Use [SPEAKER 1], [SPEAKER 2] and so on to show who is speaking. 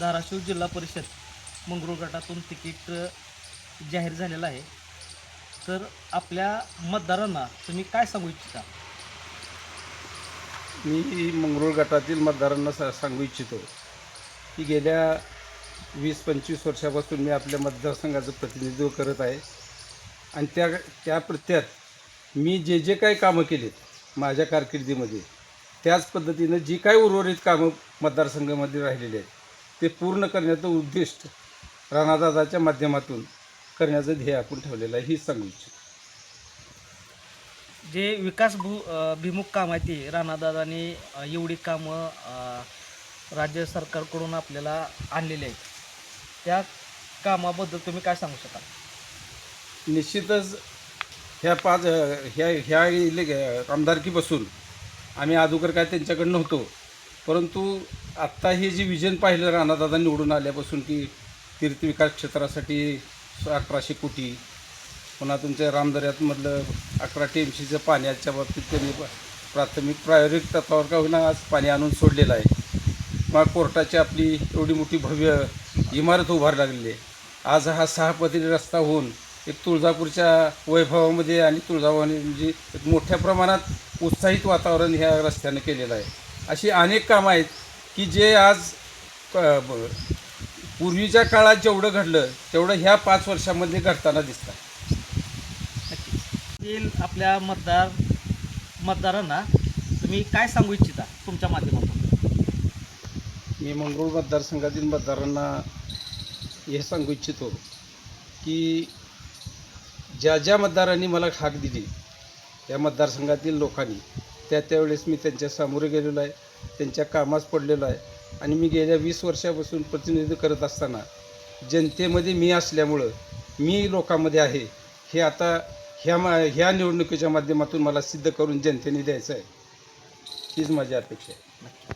[SPEAKER 1] धाराशिव जिल्हा परिषद मंगरूळ गटातून तिकीट जाहीर झालेलं आहे. तर आपल्या मतदारांना तुम्ही काय सांगू इच्छिता?
[SPEAKER 2] मी मंगरूळ गटातील मतदारांना सा सांगू इच्छितो की गेल्या वीस पंचवीस वर्षापासून मी आपल्या मतदारसंघाचं प्रतिनिधित्व करत आहे. आणि त्या त्या प्रत्यात मी जे जे काही कामं केलीत माझ्या कारकिर्दीमध्ये त्याच पद्धतीनं जी काही उर्वरित कामं मतदारसंघामध्ये राहिलेली आहेत ते पूर्ण करण्याचं उद्दिष्ट राणादादाच्या माध्यमातून करण्याचं ध्येय आपण ठेवलेलं आहे हीच सांगू इच्छितो.
[SPEAKER 1] जे विकास भू भिमुख काम आहे ते राणादादांनी एवढी कामं राज्य सरकारकडून आपल्याला आणलेली आहेत. त्या कामाबद्दल तुम्ही काय सांगू शकाल?
[SPEAKER 2] निश्चितच ह्या पाच ह्या ह्या आमदारकीपासून आम्ही अगोदर काय त्यांच्याकडे नव्हतो परंतु आत्ता हे जे विजन पाहिलं राणादादा निवडून आल्यापासून की तीर्थविकास क्षेत्रासाठी अठराशे कोटी पुन्हा तुमच्या रामदर्यातमधलं अकरा टी एम सीचं पाण्याच्या बाबतीत त्यांनी प्राथमिक प्रायोगिक तत्वावर का होईना आज पाणी आणून सोडलेलं आहे. मग कोर्टाची आपली एवढी मोठी भव्य इमारत उभार लागलेली आहे. आज हा सहा पदरी रस्ता होऊन एक तुळजापूरच्या वैभवामध्ये आणि तुळजाभवानी म्हणजे एक मोठ्या प्रमाणात उत्साहित वातावरण ह्या रस्त्यानं केलेलं आहे. अशी अनेक कामं आहेत की जे आज पूर्वीच्या काळात जेवढं घडलं तेवढं ह्या पाच वर्षामध्ये घडताना दिसतं
[SPEAKER 1] येईल आपल्या मतदार मतदारांना तुम्ही काय सांगू इच्छिता तुमच्या माध्यमातून?
[SPEAKER 2] मी मंगरूळ मतदारसंघातील मतदारांना हे सांगू इच्छितो की ज्या ज्या मतदारांनी मला हाक दिली या मतदारसंघातील लोकांनी त्या त्यावेळेस मी त्यांच्या सामोरे गेलेलो आहे. त्यांच्या कामास पडलेलो आहे. आणि मी गेल्या वीस वर्षापासून प्रतिनिधित्व करत असताना जनतेमध्ये मी असल्यामुळं मी लोकांमध्ये आहे. हे आता ह्या मा ह्या निवडणुकीच्या माध्यमातून मला सिद्ध करून जनतेने द्यायचं आहे. हीच माझी अपेक्षा आहे.